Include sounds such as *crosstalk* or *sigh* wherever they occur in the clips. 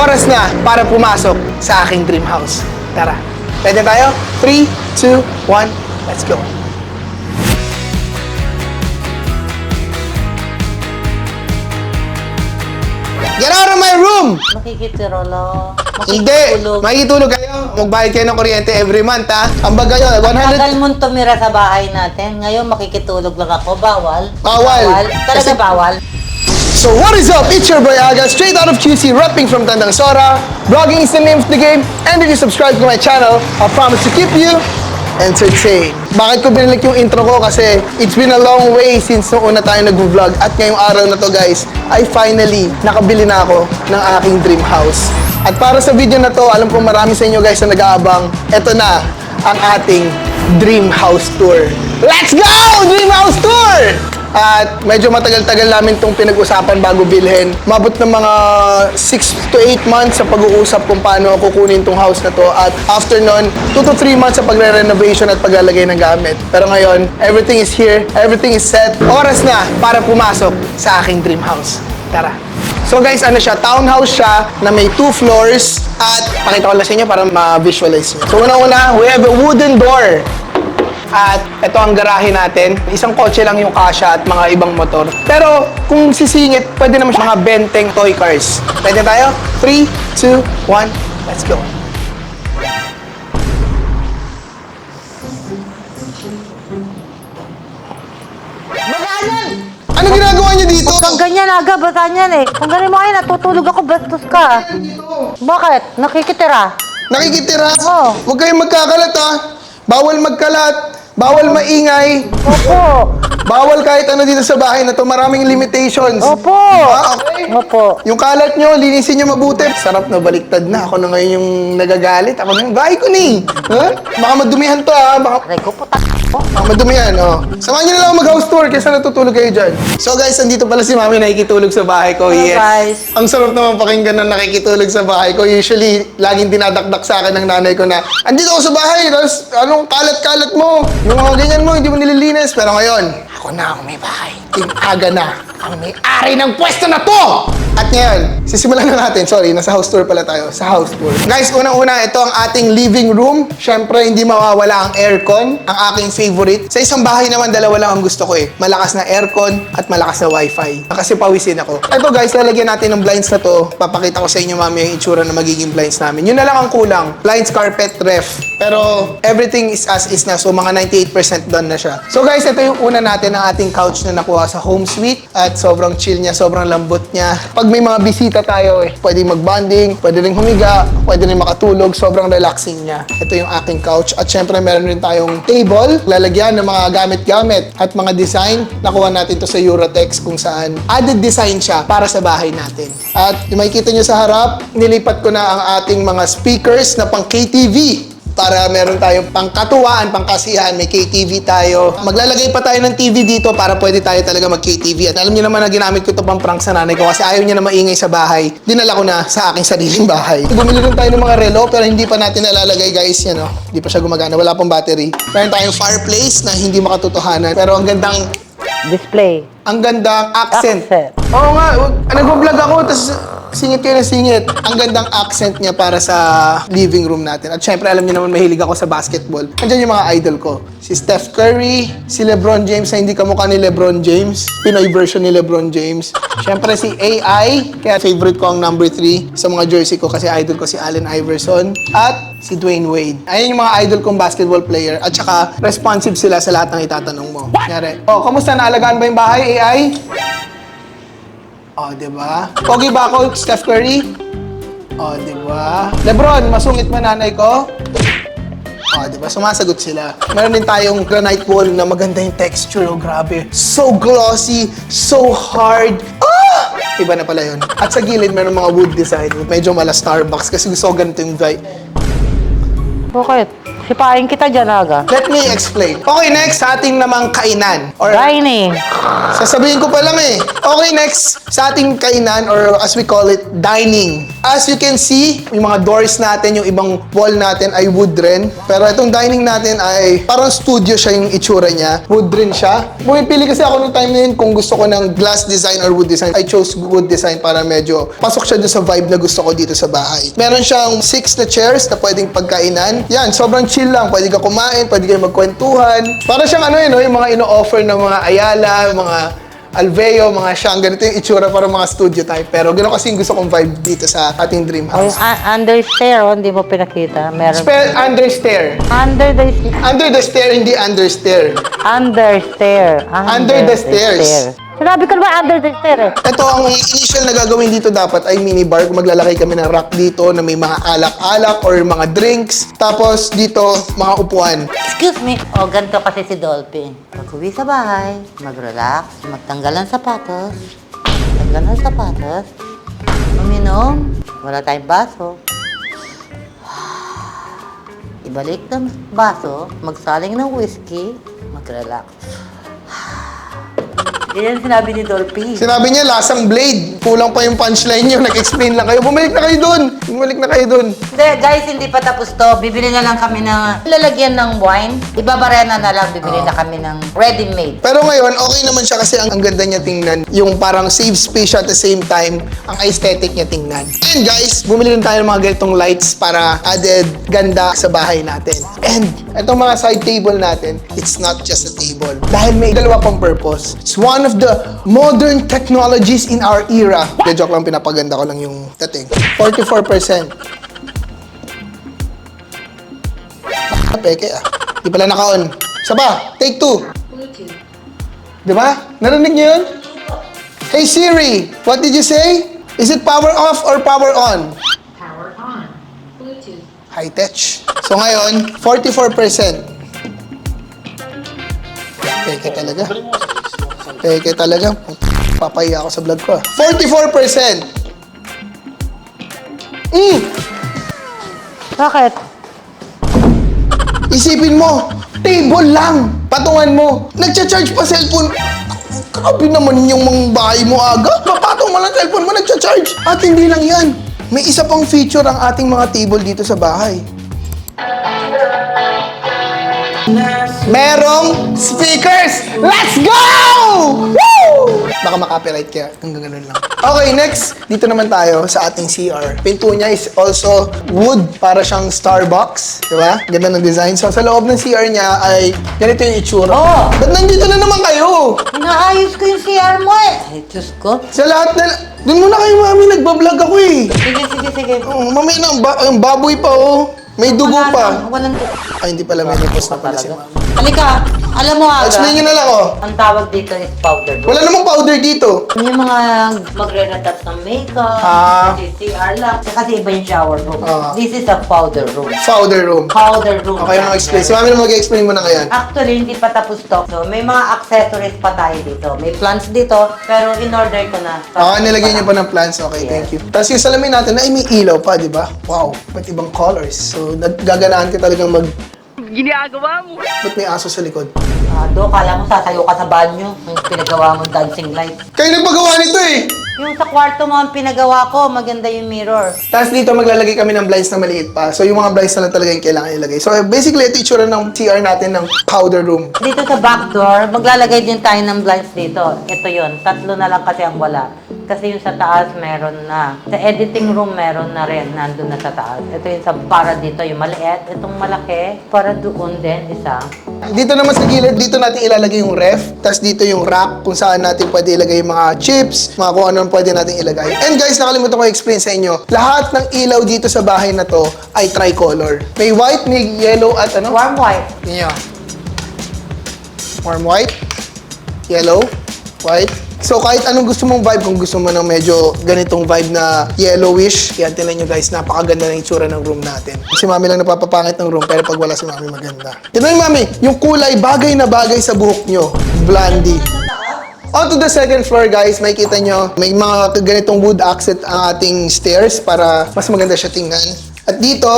Oras na para pumasok sa aking dream house. Tara, pwede tayo? 3, 2, 1, let's go. Get out of my room! Makikitirolo. Hindi! Makikitulog. Kayo. Magbayad kayo ng kuryente every month, ha? Ang baga yun, 100... Tagal mong tumira sa bahay natin. Ngayon makikitulog lang ako. Bawal. Bawal. Talaga Kasi- bawal. So what is up? It's your boy Aga, straight out of QC, repping from Tandang Sora. Vlogging is the name of the game, and if you subscribe to my channel, I promise to keep you entertained. Bakit ko binalik yung intro ko? Kasi it's been a long way since noong una tayo nag-vlog. At ngayong araw na to guys, I finally nakabili na ako ng aking dream house. At para sa video na to, alam ko marami sa inyo guys na nag-aabang. Ito na ang ating dream house tour. Let's go! Dream house tour! At medyo matagal-tagal namin itong pinag-usapan bago bilhin. Mabot ng mga 6 to 8 months sa pag-uusap kung paano kukunin itong house na to. At after nun, 2 to 3 months sa pagre-renovation at paglalagay ng gamit. Pero ngayon, everything is here, everything is set. Oras na para pumasok sa aking dream house. Tara! So guys, ano siya? Townhouse siya na may two floors at pakita ko lang sa inyo para ma-visualize. So una-una, we have a wooden door. At ito ang garahe natin. Isang kotse lang yung kasha at mga ibang motor. Pero kung sisingit, pwede naman siya mga benteng toy cars. Pwede tayo? 3, 2, 1, let's go. Baganan! Ano ginagawa niyo dito? Kang ganyan aga, baganyan eh. Kung ganyan mo kayo, natutulog ako, bastos ka. Bakit? Nakikitira? Nakikitira? Oo. Huwag kayong magkakalat ha. Bawal magkalat. Bawal maingay. Opo. Bawal kahit ano dito sa bahay na to. Maraming limitations. Opo. Ah, okay. Opo. Yung kalat nyo, linisin nyo mabuti. Sarap na, baliktad na. Ako na ngayon yung nagagalit. Ako na yung bahay ko ni. Ha? Baka madumihan to ha. Baka, Aray ko, puta ko. baka madumihan, oh. Samahan nyo na lang mag-house tour kaysa natutulog kayo dyan. So guys, andito pala si Mami nakikitulog sa bahay ko. Hello, yes. guys. Ang sarap naman pakinggan na nakikitulog sa bahay ko. Usually, laging dinadakdak sa akin ng nanay ko na, andito ako sa bahay, tapos anong kalat-kalat mo? Yung mga ganyan mo, hindi mo nililinis. Pero ngayon, ako na ang may bahay. Aga na ang may-ari ng pwesto na to! At ngayon, sisimulan na natin. Sorry, nasa house tour pala tayo. Sa house tour. Guys, unang-una, ito ang ating living room. Siyempre, hindi mawawala ang aircon. Ang aking favorite. Sa isang bahay naman, dalawa lang ang gusto ko eh. Malakas na aircon at malakas na wifi. Kasi pawisin ako. Ito guys, lalagyan natin ng blinds na to. Papakita ko sa inyo mamaya yung itsura na magiging blinds namin. Yun na lang ang kulang. Blinds, carpet, ref. Pero everything is as is na. So mga 98% done na siya. So guys, ito yung una natin ng ating couch na nakuha sa home suite. At sobrang chill niya, sobrang lambot niya. Pag may mga bisita tayo eh, pwede mag-bonding, pwede rin humiga, pwede rin makatulog. Sobrang relaxing niya. Ito yung aking couch. At syempre meron rin tayong table, lalagyan ng mga gamit-gamit at mga design. Nakuha natin to sa Eurotex kung saan added design siya para sa bahay natin. At yung makikita nyo sa harap, nilipat ko na ang ating mga speakers na pang KTV para meron tayong pangkatuwaan, pangkasiyahan, may KTV tayo. Maglalagay pa tayo ng TV dito para pwede tayo talaga mag-KTV. At alam niyo naman na ginamit ko ito pang prank sa nanay ko kasi ayaw niya na maingay sa bahay. Dinala ko na sa aking sariling bahay. Bumili rin tayo ng mga relo pero hindi pa natin nalalagay guys yan oh. Hindi pa siya gumagana, wala pang battery. Meron tayong fireplace na hindi makatotohanan pero ang gandang Display. ang gandang accent. Accent. Oo nga, nag-vlog ako, tapos singit kayo ng singit. Ang gandang accent niya para sa living room natin. At syempre, alam niyo naman, mahilig ako sa basketball. Andiyan yung mga idol ko. Si Steph Curry, si LeBron James na hindi kamukha ni LeBron James. Pinoy version ni LeBron James. Syempre si AI, kaya favorite ko ang number 3 sa mga jersey ko kasi idol ko si Allen Iverson. At si Dwayne Wade. Ayan yung mga idol kong basketball player at saka responsive sila sa lahat ng itatanong mo. Kunyari, oh, kamusta naalagaan ba yung bahay, AI? Oh, di ba? Pogi ba ako, Steph Curry? Oh, di ba? Lebron, masungit ba nanay ko? Oh, di ba? Sumasagot sila. Meron din tayong granite wall na maganda yung texture. Oh, grabe. So glossy, so hard. Ah! Iba na pala yun. At sa gilid, meron mga wood design. Medyo mala Starbucks kasi gusto ko ganito yung vibe. Bakit? Sipain kita dyan aga. Let me explain. Okay, next sa ating namang kainan. Or Dining. sasabihin ko pa lang eh. Okay, next sa ating kainan or as we call it, dining. As you can see, yung mga doors natin, yung ibang wall natin ay wood rin. Pero itong dining natin ay parang studio siya yung itsura niya. Wood rin siya. Pumipili kasi ako nung time na yun kung gusto ko ng glass design or wood design. I chose wood design para medyo pasok siya dun sa vibe na gusto ko dito sa bahay. Meron siyang six na chairs na pwedeng pagkainan. Yan, sobrang chill lang. Pwede ka kumain, pwede kayo magkwentuhan. Para siyang ano yun, no? yung mga ino-offer ng mga Ayala, mga Alveo, mga Shang, ganito yung itsura para mga studio type. Pero gano'n kasi yung gusto kong vibe dito sa ating dream house. u- under stair, oh, hindi mo pinakita. Meron. Spell under stair. under the Under the stair, hindi under stair. under stair. Under the stairs. Sinabi ko naman under the stair eh. Ito, ang initial na gagawin dito dapat ay minibar. Kung maglalagay kami ng rack dito na may mga alak-alak or mga drinks. Tapos dito, mga upuan. Excuse me. O, ganito kasi si Dolphin. Pag uwi sa bahay, mag-relax, magtanggal ng sapatos, tanggal ng sapatos, uminom, wala tayong baso. *sighs* Ibalik ng baso, magsaling ng whiskey, mag-relax. Yan sinabi ni Dolphy. Sinabi niya, lasang blade. Kulang pa yung punchline niyo. Nag-explain lang kayo. Bumalik na kayo dun. Bumalik na kayo dun. Hindi, guys, hindi pa tapos to. Bibili na lang kami ng lalagyan ng wine. Ibabarena na lang, bibili na kami ng ready-made. Pero ngayon, okay naman siya kasi ang, ang ganda niya tingnan. Yung parang save space siya at the same time, ang aesthetic niya tingnan. And guys, bumili rin tayo ng mga ganitong lights para added ganda sa bahay natin. And itong mga side table natin, it's not just a table. Dahil may dalawa pang purpose. It's one of the modern technologies in our era. De joke lang, pinapaganda ko lang yung dating. 44%. Ah, peke ah. Di pala naka-on. Isa pa, take two. Di ba? Narinig niyo yun? Hey Siri, what did you say? Is it power off or power on? Power on. Bluetooth. High tech. So ngayon, 44%. Peke talaga. Peke talaga. Papaya ako sa vlog ko. ah. 44%. Mm! Bakit? Isipin mo, table lang. Patungan mo. Nagcha-charge pa cellphone. Grabe naman yung mga bahay mo aga. Papatong mo lang cellphone mo, nagcha-charge. At hindi lang yan. May isa pang feature ang ating mga table dito sa bahay. Merong speakers! Let's go! Woo! Baka makapiright kaya hanggang ganun lang. Okay, next. Dito naman tayo sa ating CR. Pinto niya is also wood para siyang Starbucks. Di ba? Ganda ng design. So, sa loob ng CR niya ay ganito yung itsura. Oo. Ba't nandito na naman kayo? Inaayos ko yung CR mo eh. Ay, Diyos ko. Sa lahat na... Doon muna kayo, mami. Nagbablog ako eh. Sige, sige, sige. Oh, mamaya na, ang, ba- ang baboy pa oh. May dugo Wala pa. nang- Walang dugo. Ay, hindi pala may nipos na pala si mami. Halika, alam mo aga. Explain nyo na lang oh. Ang tawag dito is powder room. Wala namang powder dito. Yung mga magre-retouch ng makeup, Ah. CCR lang. Kasi iba yung shower room. Ah. This is a powder room. Powder room. Powder room. Okay, ano explain? Si mami na mag-explain mo na ngayon. Actually, hindi pa tapos to. So, may mga accessories pa tayo dito. May plants dito, pero in-order ko na. Ah, nilagyan niyo pa ng plants. Okay, Yes. thank you. Tapos yung salamin natin, ay may ilaw pa, di ba? Wow, ba't ibang colors? So, naggaganaan ka talagang mag... Ginagawa mo! Ba't may aso sa likod? Ah, do, kala mo sasayo ka sa banyo. Yung pinagawa mo dancing light. Kayo nagpagawa nito eh! Yung sa kwarto mo ang pinagawa ko, maganda yung mirror. Tapos dito maglalagay kami ng blinds na maliit pa. So yung mga blinds na lang talaga yung kailangan ilagay. So basically, ito itsura ng CR natin ng powder room. Dito sa back door, maglalagay din tayo ng blinds dito. Ito yon tatlo na lang kasi ang wala. Kasi yung sa taas meron na. Sa editing room meron na rin, nandun na sa taas. Ito yung sa para dito, yung maliit. Itong malaki, para doon din, isa. Dito naman sa gilid, dito natin ilalagay yung ref. Tapos dito yung rack kung saan natin pwede ilagay yung mga chips, mga kung ano pwede natin ilagay. And guys, nakalimutan ko i-explain sa inyo. Lahat ng ilaw dito sa bahay na to ay tricolor. May white, may yellow at ano? Warm white. Yun yun. Warm white, yellow, white. So kahit anong gusto mong vibe, kung gusto mo ng medyo ganitong vibe na yellowish, yan tinan nyo guys, napakaganda ng itsura ng room natin. Si mami lang napapapangit ng room, pero pag wala si mami maganda. Tinan mami, yung kulay bagay na bagay sa buhok nyo, blondie. On to the second floor guys, makikita nyo, may mga ganitong wood accent ang ating stairs para mas maganda siya tingnan. At dito,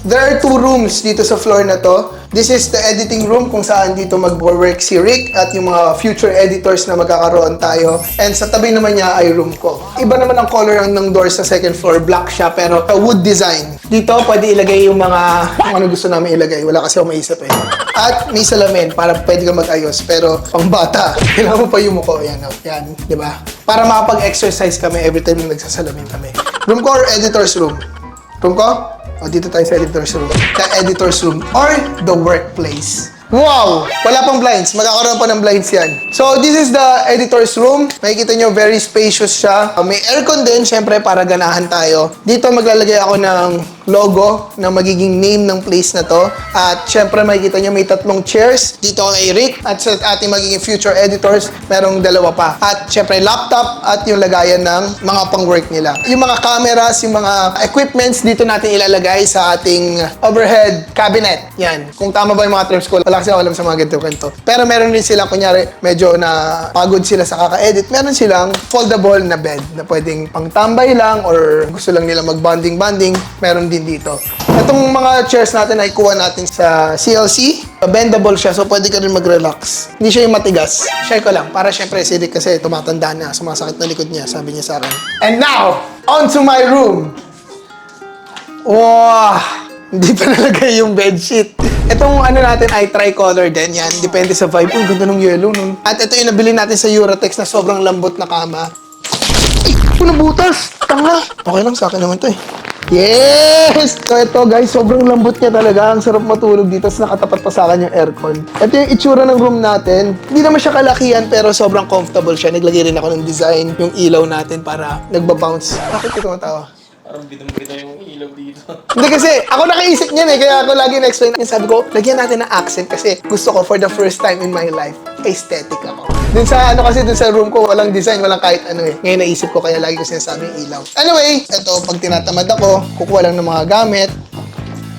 There are two rooms dito sa floor na to. This is the editing room kung saan dito mag-work si Rick at yung mga future editors na magkakaroon tayo. And sa tabi naman niya ay room ko. Iba naman ang color ng doors sa second floor. Black siya pero wood design. Dito pwede ilagay yung mga kung ano gusto namin ilagay. Wala kasi ako maisip eh. At may salamin para pwede ka mag-ayos. Pero pang bata, *laughs* kailangan mo pa yung muko. Yan, oh. yan, di ba? Para makapag-exercise kami every time na nagsasalamin kami. Room ko or editor's room? Room ko? O, dito tayo sa editor's room. The editor's room or the workplace. Wow! Wala pang blinds. Magkakaroon pa ng blinds yan. So, this is the editor's room. Makikita nyo, very spacious siya. Uh, May aircon din, syempre, para ganahan tayo. Dito maglalagay ako ng logo na magiging name ng place na to. At syempre, makikita nyo may tatlong chairs. Dito kay Rick. At sa ating magiging future editors, merong dalawa pa. At syempre, laptop at yung lagayan ng mga pang-work nila. Yung mga cameras, yung mga equipments, dito natin ilalagay sa ating overhead cabinet. Yan. Kung tama ba yung mga terms ko, wala kasi ako alam sa mga ganito-ganito. Pero meron din sila, kunyari, medyo na pagod sila sa kaka-edit. Meron silang foldable na bed na pwedeng pangtambay lang or gusto lang nila mag-bonding-bonding. Meron din dito. Itong mga chairs natin ay kuha natin sa CLC. Bendable siya, so pwede ka rin mag-relax. Hindi siya yung matigas. Share ko lang, para syempre Rick kasi tumatanda na, sumasakit na likod niya, sabi niya sa akin. And now, on to my room. Wow! Hindi pa nalagay yung bedsheet. Itong ano natin ay tricolor din yan. Depende sa vibe. Uy, ganda ng yellow nun. At ito yung nabili natin sa Eurotex na sobrang lambot na kama. Ay, puno butas! Tanga! Okay lang sa akin naman to eh. Yes! So ito guys, sobrang lambot niya talaga. Ang sarap matulog dito. Tapos nakatapat pa sa akin yung aircon. Ito yung itsura ng room natin. Hindi naman siya kalakihan pero sobrang comfortable siya. Naglagay rin ako ng design, yung ilaw natin para nagbabounce. Bakit ka tumatawa? Parang bidang-bida yung ilaw dito. *laughs* Hindi kasi, ako nakaisip niyan eh, kaya ako lagi na-explain. Sabi ko, lagyan natin ng accent kasi gusto ko for the first time in my life, aesthetic ako. Dun sa, ano kasi, dun sa room ko, walang design, walang kahit ano eh. Ngayon naisip ko, kaya lagi ko sinasabi yung ilaw. Anyway, eto, pag tinatamad ako, kukuha lang ng mga gamit,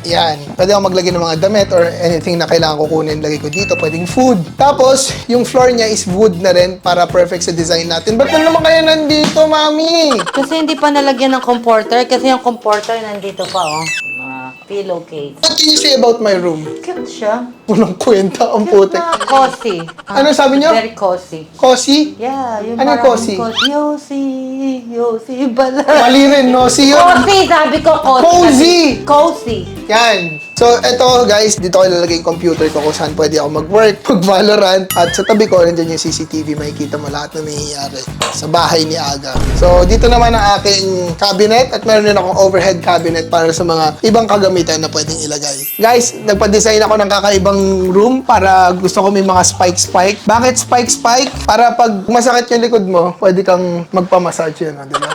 yan. Pwede ako maglagay ng mga damit or anything na kailangan ko kunin, lagay ko dito. Pwedeng food. Tapos, yung floor niya is wood na rin para perfect sa design natin. Ba't na naman kayo nandito, mami? Kasi hindi pa nalagyan ng comforter. Kasi yung comforter nandito pa, oh. Mga pillowcase. What can you say about my room? Cute siya. Unang kwenta ang putek. na cozy. Ano sabi niyo? Very cozy. Cozy? Yeah, yung Ano yung parang cozy? Yosi, Yosi, bala. Mali rin, no? Si yun. Cozy, sabi ko cozy. Cozy! Cozy. Yan. So, eto guys, dito ko ilalagay yung computer ko kung saan pwede ako mag-work, *laughs* mag-Valorant. At sa tabi ko, nandiyan yung CCTV, makikita mo lahat na nangyayari sa bahay ni Aga. So, dito naman ang aking cabinet at meron din akong overhead cabinet para sa mga ibang kagamitan na pwedeng ilagay. Guys, nagpa-design ako ng kakaibang room para gusto ko may mga spike-spike. Bakit spike-spike? Para pag masakit yung likod mo, pwede kang magpa-massage yun, ah, di ba?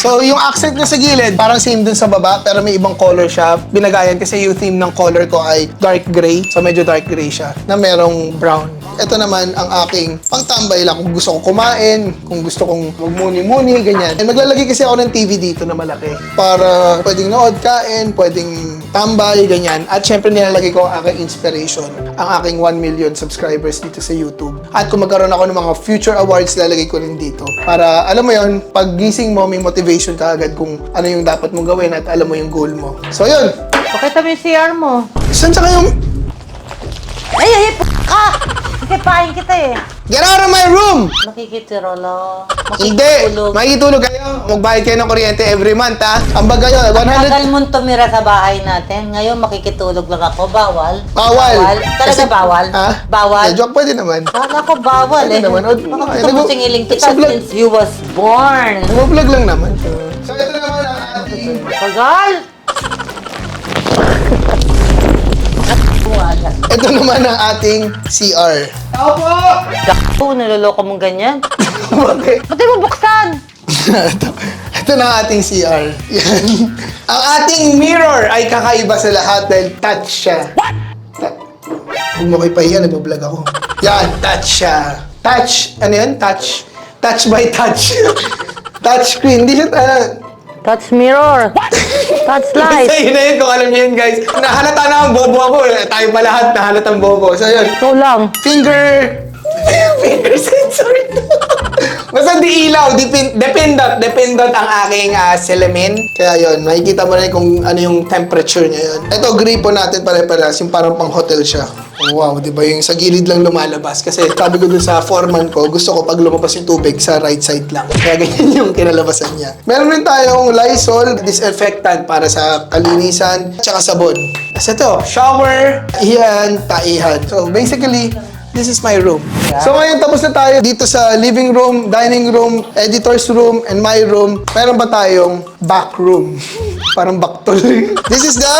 So, yung accent niya sa gilid, parang same dun sa baba, pero may ibang color siya. Binagayan kasi yung theme ng color ko ay dark gray. So, medyo dark gray siya, na merong brown. Ito naman ang aking pangtambay lang kung gusto ko kumain, kung gusto kong magmuni-muni, ganyan. And maglalagay kasi ako ng TV dito na malaki para pwedeng nood, kain, pwedeng tambay, ganyan. At syempre nilalagay ko ang aking inspiration, ang aking 1 million subscribers dito sa YouTube. At kung magkaroon ako ng mga future awards, lalagay ko rin dito. Para, alam mo yon pag gising mo, may motivation ka agad kung ano yung dapat mong gawin at alam mo yung goal mo. So, yun. Pakita mo yung CR mo. Saan sa kayong... Ay, ay, p*** ka! Kikipain kita eh. Get out of my room! Makikitirolo. Hindi! Makikitulog. Makikitulog kayo. Magbayad kayo ng kuryente every month, ha? Ang bag kayo, 100... Tagal mong tumira sa bahay natin. Ngayon makikitulog lang ako. Bawal. Bawal. Talaga Kasi- bawal? Ha? Bawal? Eh, joke pwede naman. Kala ko bawal Pwede eh. naman. O, Baka gusto mo singiling kita sa vlog- since you was born. Nag-vlog lang naman. So, ito naman ang ating... Pagal! Ito naman ang ating CR. Opo! Gago, naloloko mong ganyan. *laughs* Bakit? Ba't mo buksan? ito, ito na ang ating CR. Yan. Ang ating mirror ay kakaiba sa lahat dahil touch siya. What? Huwag mo kayo pahiya, nagbablog ako. Yan, touch siya. Touch, ano yan? Touch. Touch by touch. *laughs* touch screen. Hindi siya, uh, Touch mirror. Touch *laughs* Basta light. yun na yun, kung alam niyo yun, guys. Nahalata na ang bobo ako. Tayo pa lahat nahalata ang bobo. So, yun. Ikaw lang. Finger... *laughs* Finger sensor. Basta di ilaw, dependent, dependent ang aking uh, salamin. Kaya yon makikita mo rin kung ano yung temperature niya yun. Ito, gripo natin pare-pares, yung parang pang hotel siya. Oh, wow, di ba yung sa gilid lang lumalabas? Kasi sabi ko dun sa foreman ko, gusto ko pag lumabas yung tubig sa right side lang. *laughs* Kaya ganyan yung kinalabasan niya. Meron rin tayong Lysol disinfectant para sa kalinisan, tsaka sabon. Kasi ito, shower, iyan, taihan. So basically, This is my room. So ngayon tapos na tayo dito sa living room, dining room, editor's room, and my room. Meron ba tayong back room? *laughs* Parang baktol. This is the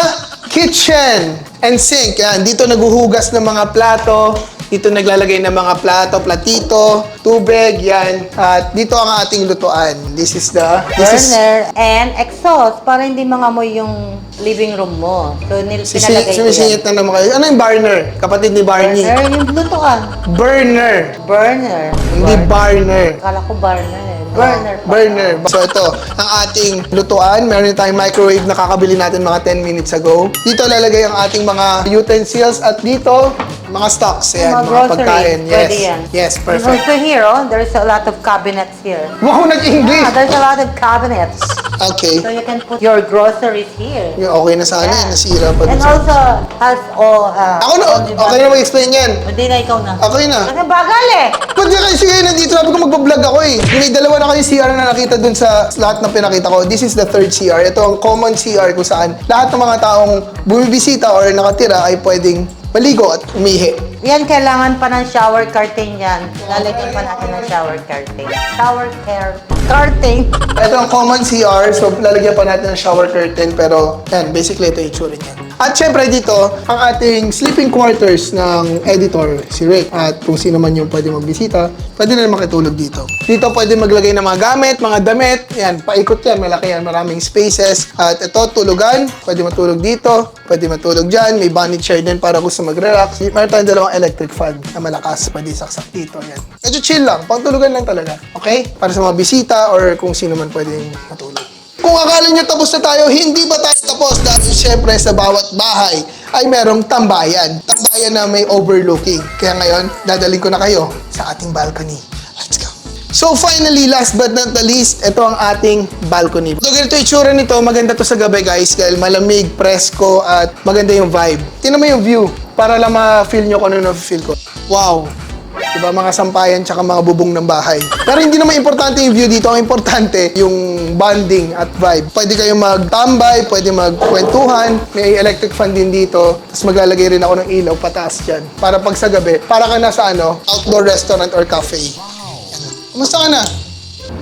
kitchen and sink. Yan, dito naguhugas ng mga plato. Dito naglalagay ng mga plato, platito, tubig, yan. At dito ang ating lutuan. This is the... This is, Burner and exhaust para hindi mangamoy yung living room mo. So, nil, Sisi, pinalagay ko yan. sumisingit na naman kayo. Ano yung burner? Kapatid ni Barney. Burner, yung lutuan. Burner. Burner. Hindi barner. Akala ko burner. Burner. Burner. So ito, ang ating lutuan. Meron tayong microwave na kakabili natin mga 10 minutes ago. Dito lalagay ang ating mga utensils at dito, mga stocks. Ayan, mga, grocery. pagkain. Yes. Pwede yan. Yes, perfect. also here, oh, there's a lot of cabinets here. Wow, nag-English! Ah, there's a lot of cabinets. Okay. So you can put your groceries here. Yung okay na sana, Yeah. nasira pa. And also has all... Uh, Ako na, okay na mag-explain yan. Hindi na ikaw na. Okay na. Kasi bagal eh. Di kayo sige nandito? Sabi ko magbablog ako eh. May dalawa na kayo CR na nakita dun sa lahat ng pinakita ko. This is the third CR. Ito ang common CR kung saan lahat ng mga taong bumibisita or nakatira ay pwedeng maligo at umihi. Yan, kailangan pa ng shower curtain yan. Lalagyan pa natin ng shower curtain. Shower care curtain. Ito ang common CR, so lalagyan pa natin ng shower curtain, pero yan, basically ito yung itsura niya. At syempre dito, ang ating sleeping quarters ng editor, si Rick. At kung sino man yung pwede magbisita, pwede na makitulog dito. Dito pwede maglagay ng mga gamit, mga damit. Yan, paikot yan, malaki yan, maraming spaces. At ito, tulugan. Pwede matulog dito, pwede matulog dyan. May bunny chair din para gusto mag-relax. Meron tayong dalawang electric fan na malakas. Pwede saksak dito. Yan. Medyo chill lang, pang tulugan lang talaga. Okay? Para sa mga bisita or kung sino man pwedeng matulog. Kung akala nyo tapos na tayo, hindi ba tayo tapos? Dahil syempre sa bawat bahay ay merong tambayan. Tambayan na may overlooking. Kaya ngayon, dadaling ko na kayo sa ating balcony. Let's go. So finally, last but not the least, ito ang ating balcony. So ganito itsura nito, maganda to sa gabi guys dahil malamig, presko at maganda yung vibe. Tingnan mo yung view para lang ma-feel nyo kung ano na-feel ko. Wow! Diba, mga sampayan tsaka mga bubong ng bahay. Pero hindi naman importante yung view dito. Ang importante, yung bonding at vibe. Pwede kayo magtambay, pwede magkwentuhan. May electric fan din dito. Tapos maglalagay rin ako ng ilaw pataas dyan. Para pag sa gabi, para ka na sa ano, outdoor restaurant or cafe. Kumusta ka na?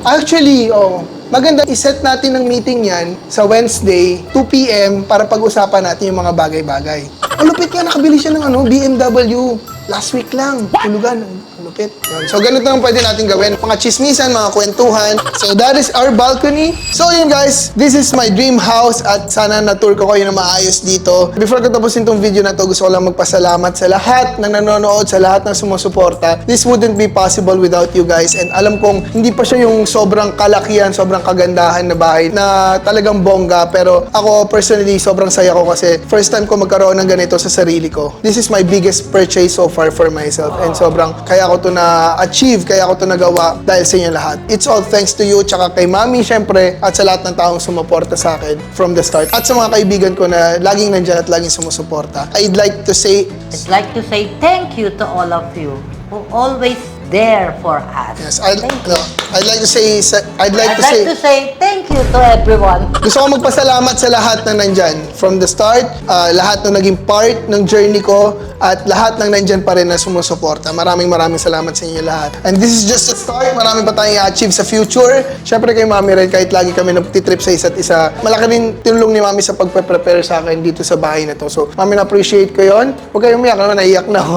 Actually, oh, maganda iset natin ng meeting yan sa Wednesday, 2 p.m. para pag-usapan natin yung mga bagay-bagay. Ang lupit nga, nakabili siya ng ano, BMW. Last week lang. Tulugan. Ang lupit. Yan. So, ganito lang pwede natin gawin. Mga chismisan, mga kwentuhan. So, that is our balcony. So, yun guys. This is my dream house at sana na-tour ko kayo na maayos dito. Before ko tapusin tong video na to, gusto ko lang magpasalamat sa lahat ng nanonood, sa lahat ng sumusuporta. This wouldn't be possible without you guys. And alam kong hindi pa siya yung sobrang kalakihan, sobrang kagandahan na bahay na talagang bongga. Pero ako personally, sobrang saya ko kasi first time ko magkaroon ng ganito sa sarili ko. This is my biggest purchase so far for myself. And sobrang kaya ko to na-achieve, kaya ko to nagawa dahil sa inyo lahat. It's all thanks to you, tsaka kay mami syempre, at sa lahat ng taong sumuporta sa akin from the start. At sa mga kaibigan ko na laging nandyan at laging sumusuporta. I'd like to say, I'd like to say thank you to all of you who always there for us. yes, I'd, Thank you. no, I'd like to say, I'd like I'd to like say, to say thank you to everyone. Gusto ko magpasalamat sa lahat na nandyan. From the start, ah, lahat na naging part ng journey ko at lahat ng nandyan pa rin na sumusuporta. Maraming maraming salamat sa inyo lahat. And this is just the start. Marami pa tayong i-achieve sa future. Siyempre kay Mami rin, kahit lagi kami nagtitrip sa isa't isa, malaki rin tinulong ni Mami sa pagpe-prepare sa akin dito sa bahay na to. So, Mami, na-appreciate ko yon. Huwag kayong umiyak naman, naiyak na ako.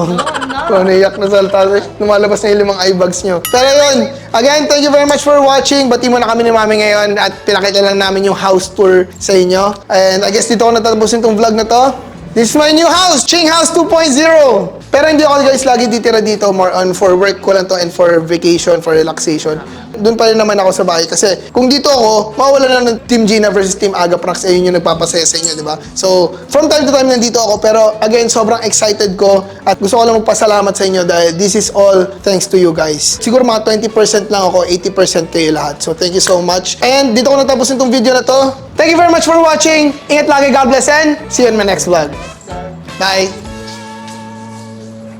Oh, *laughs* naiyak na salta. Lumalabas na yung limang eye bags nyo. Pero yun, again, thank you very much for watching. Bati mo na kami ni Mami ngayon at pinakita lang namin yung house tour sa inyo. And I guess dito ko natatapusin tong vlog na to. This is my new house, Ching House 2.0. Pero hindi ako guys lagi titira dito, more on for work ko lang to and for vacation, for relaxation. Dun pa rin naman ako sa bahay. Kasi kung dito ako, mawala na ng Team Gina versus Team Agaprax, eh, yun yung nagpapasaya sa inyo, di ba? So, from time to time nandito ako, pero again, sobrang excited ko at gusto ko lang magpasalamat sa inyo dahil this is all thanks to you guys. Siguro mga 20% lang ako, 80% kayo lahat. So, thank you so much. And dito ko natapos itong video na to. Thank you very much for watching. Ingat lagi, God bless, and see you in my next vlog. Bye!